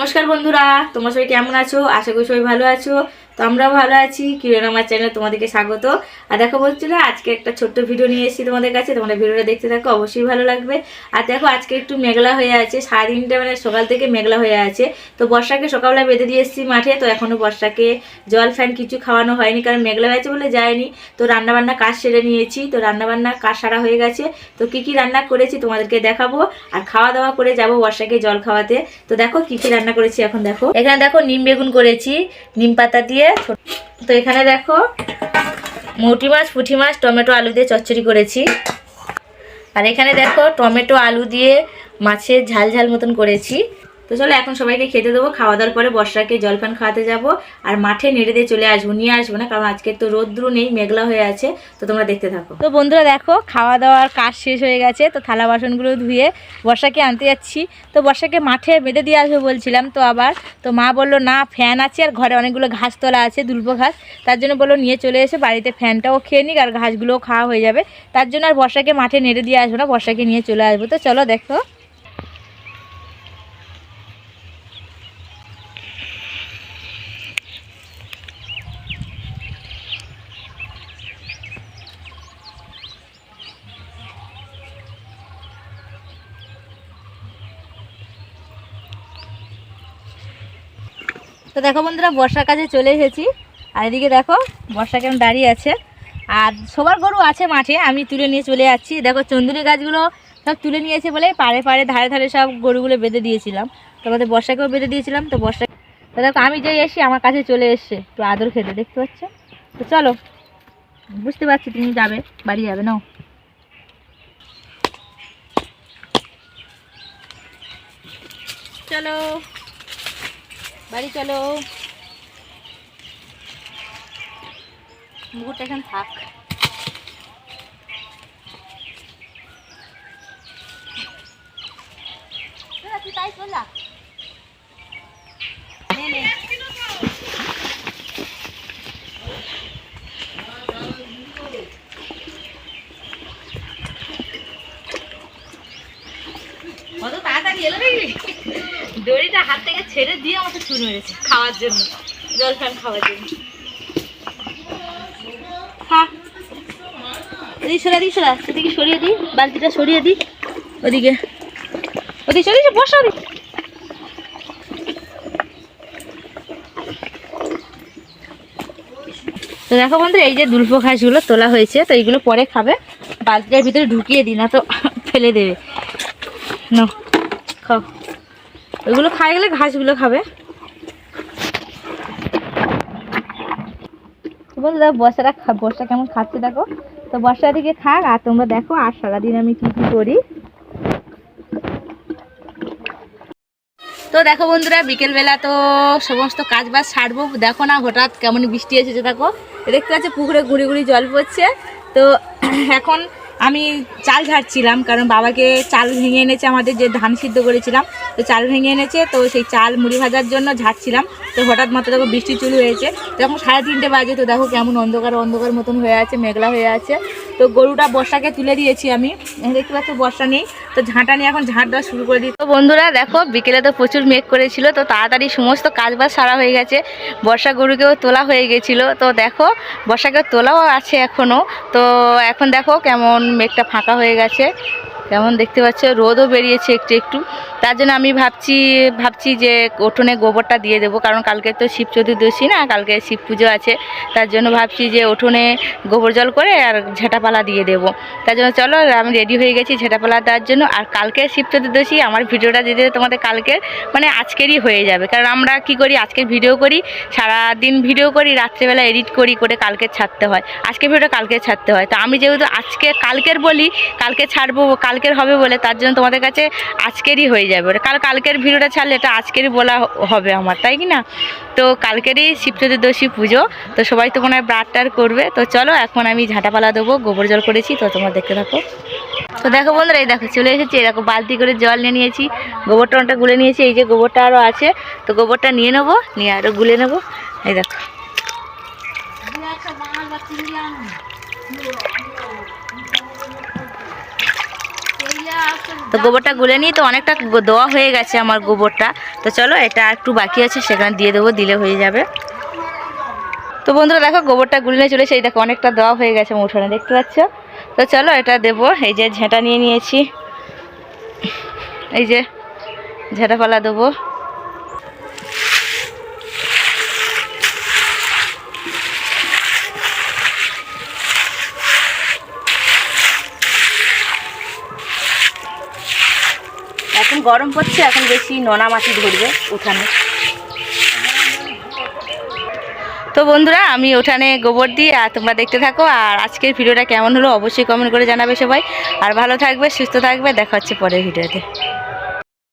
নমস্কার বন্ধুরা তোমরা সবাই কেমন আছো? আশা করি সবাই ভালো আছো। তো আমরাও ভালো আছি। কিরণ আমার চ্যানেলে তোমাদেরকে স্বাগত। আর দেখো বলছিল, আজকে একটা ছোট্ট ভিডিও নিয়ে এসেছি তোমাদের কাছে। তোমরা ভিডিওটা দেখতে থাকো, অবশ্যই ভালো লাগবে। আর দেখো, আজকে একটু মেঘলা হয়ে আছে। সারাদিনটা মানে সকাল থেকে মেঘলা হয়ে আছে। তো বর্ষাকে সকালবেলা বেঁধে দিয়ে এসেছি মাঠে। তো এখনও বর্ষাকে জল ফ্যান কিছু খাওয়ানো হয়নি, কারণ মেঘলা হয়েছে বলে যায়নি। তো রান্নাবান্না কাজ সেরে নিয়েছি। তো রান্নাবান্না কাজ সারা হয়ে গেছে। তো কি কি রান্না করেছি তোমাদেরকে দেখাবো। আর খাওয়া দাওয়া করে যাব বর্ষাকে জল খাওয়াতে। তো দেখো কি কি রান্না করেছি এখন দেখো। এখানে দেখো নিম বেগুন করেছি। নিম পাতা দিয়ে তো এখানে দেখো, মৌটি মাছ, পুঁটি মাছ, টমেটো, আলু দিয়ে চচ্চড়ি করেছি। আর এখানে দেখো, টমেটো, আলু দিয়ে মাছের ঝাল ঝাল মতন করেছি। তো চলো এখন সবাইকে খেতে দেবো, খাওয়া দাওয়ার পরে বর্ষাকে জলপান খাওয়াতে যাব। আর মাঠে নেড়ে দিয়ে চলে আসব, নিয়ে আসব না, কারণ আজকে তো রোদ্রু নেই, মেঘলা হয়ে আছে, তো তোমরা দেখতে থাকো। তো বন্ধুরা দেখো, খাওয়া দাওয়ার কাজ শেষ হয়ে গেছে, তো থালা বাসনগুলো ধুয়ে বর্ষাকে আনতে যাচ্ছি। তো বর্ষাকে মাঠে বেঁধে দিয়ে আসব বলছিলাম, তো আবার তো মা বলল, না ফ্যান আছে, আর ঘরে অনেকগুলো ঘাস তোলা আছে দুল্প ঘাস। তার জন্য বলল, নিয়ে চলে এসে, বাড়িতে ফ্যানটাও খেয়ে নিক, আর ঘাসগুলোও খাওয়া হয়ে যাবে। তার জন্য আর বর্ষাকে মাঠে নেড়ে দিয়ে আসব না, বর্ষাকে নিয়ে চলে আসব। তো চলো দেখো। তো দেখো বন্ধুরা, বর্ষার কাজে চলে এসেছি। আর এদিকে দেখো, বর্ষা কেমন দাঁড়িয়ে আছে। আর সবার গরু আছে মাঠে, আমি তুলে নিয়ে চলে যাচ্ছি। দেখো চন্দুরি গাছগুলো সব তুলে নিয়েছে বলে পাড়ে পাড়ে ধারে ধারে সব গরুগুলো বেঁধে দিয়েছিলাম। তো আমাদের বর্ষাকেও বেঁধে দিয়েছিলাম, তো বর্ষা তো দেখো, আমি যেই এসি আমার কাছে চলে এসছে। তো আদর খেতে, দেখতে পাচ্ছ? তো চলো, বুঝতে পারছি তুমি যাবে, বাড়ি যাবে, নাও। চলো। বাড়ি চলো। মুকুটটা এখানে থাক। দাদা, তুই তাই চললা নে, নে। কত তাড়াতাড়ি এলো দেখলি দড়িটা হাত থেকে ছেড়ে দিয়ে আমাকে ছুট মেরেছে খাওয়ার জন্য, জল ফ্যান খাওয়ার জন্য। দিই সরিয়ে দিই বালতিটা সরিয়ে দিই ওদিকে। ওদিকে তো দেখো বন্ধু এই যে দুল্প ঘাসগুলো তোলা হয়েছে, তো এইগুলো পরে খাবে। বালতিটার ভিতরে ঢুকিয়ে দিই না তো ফেলে দেবে। না খাও। ওইগুলো খাই গেলে ঘাসগুলো খাবে। বলতে দেখো বর্ষাটা বর্ষা কেমন খাচ্ছে দেখো? তো বর্ষা দিকে খাক আর তোমরা দেখো আর সারাদিন আমি কী কী করি। তো দেখো বন্ধুরা, বিকেলবেলা তো সমস্ত কাজ বাজ ছাড়বো দেখো না, হঠাৎ কেমন বৃষ্টি এসেছে দেখো। দেখতে পাচ্ছি পুকুরে ঘুরে ঘুরে জল পড়ছে। তো এখন আমি চাল ঝাড়ছিলাম, কারণ বাবাকে চাল ভেঙে এনেছে আমাদের যে ধান সিদ্ধ করেছিলাম, তো চাল ভেঙে এনেছে, তো সেই চাল মুড়ি ভাজার জন্য ঝাড়ছিলাম, তো হঠাৎ মাত্র দেখো বৃষ্টি চুল হয়েছে, তো এখন সাড়ে তিনটে বাজে, তো দেখো কেমন অন্ধকার অন্ধকার মতন হয়ে আছে, মেঘলা হয়ে আছে তো গরুটা বর্ষাকে তুলে দিয়েছি আমি। দেখতে পাচ্ছ, বর্ষা নেই। তো ঝাঁটা নিয়ে এখন ঝাঁট দেওয়া শুরু করে দিই। তো বন্ধুরা, দেখো, বিকেলে তো প্রচুর মেঘ করেছিল, তো তাড়াতাড়ি সমস্ত কাজ বাজ সারা হয়ে গেছে। বর্ষা গরুকেও তোলা হয়ে গেছিল। তো দেখো বর্ষাকে তোলাও আছে এখনও তো এখন দেখো কেমন মেঘটা ফাঁকা হয়ে গেছে। কেমন দেখতে পাচ্ছ? রোদও বেরিয়েছে একটু একটু। তার জন্য আমি ভাবছি ভাবছি যে উঠোনে গোবরটা দিয়ে দেবো, কারণ কালকে তো শিব চতুর্দশী না, কালকে শিব পুজো আছে। তার জন্য ভাবছি যে উঠোনে গোবর জল করে আর ঝেঁটাপালা দিয়ে দেবো। তার জন্য চলো, আমি রেডি হয়ে গেছি ঝেঁটাপালা দেওয়ার জন্য। আর কালকে শিব চতুর্দশী, আমার ভিডিওটা দিতে তোমাদের কালকে মানে আজকেরই হয়ে যাবে। কারণ আমরা কি করি, আজকের ভিডিও করি সারা দিন ভিডিও করি, রাত্রেবেলা এডিট করি, করে কালকে ছাড়তে হয়। আজকে ভিডিওটা কালকে ছাড়তে হয়। তো আমি যেহেতু আজকে, কালকের বলি, কালকে ছাড়বো কালকের হবে বলে, তার জন্য তোমাদের কাছে আজকেরই হয়ে যাবে। কাল কালকের ভিডিওটা ছাড়লে এটা আজকেরই বলা হবে আমার, তাই কি না? তো কালকেরই শিব চতুর্দশী পুজো, তো সবাই তো মনে হয় ব্রাতটার করবে। তো চলো, এখন আমি ঝাঁটাপালা দেবো, গোবর জল করেছি, তো তোমরা দেখতে থাকো। তো দেখো বন্ধুরা, এই দেখো, চলে এসেছি দেখো, বালতি করে জল নিয়ে নিয়েছি গোবরটা অনেকটা গুলে নিয়েছি, এই যে গোবরটা আরও আছে, তো গোবরটা নিয়ে নেব, নিয়ে আরও গুলে নেব, এই দেখো। তো গোবরটা গুলে নিয়ে তো অনেকটা দেওয়া হয়ে গেছে আমার গোবরটা। তো চলো, এটা একটু বাকি আছে, সেখানে দিয়ে দেবো, দিলে হয়ে যাবে। তো বন্ধুরা, দেখো, গোবরটা গুলে চলে সেই দেখো, অনেকটা দেওয়া হয়ে গেছে উঠোনে দেখতে পাচ্ছ? তো চলো, এটা দেবো। এই যে ঝেঁটা নিয়ে নিয়েছি। এই যে ঝেঁটা পালা দেবো। গরম পড়ছে, এখন বেশি নোনা মাটি ধরবে উঠানে। তো বন্ধুরা, আমি ওঠানে গোবর দিই আর তোমরা দেখতে থাকো, আর আজকের ভিডিওটা কেমন হলো অবশ্যই কমেন্ট করে জানাবে সবাই। আর ভালো থাকবে, সুস্থ থাকবে, দেখা হচ্ছে পরের ভিডিওতে।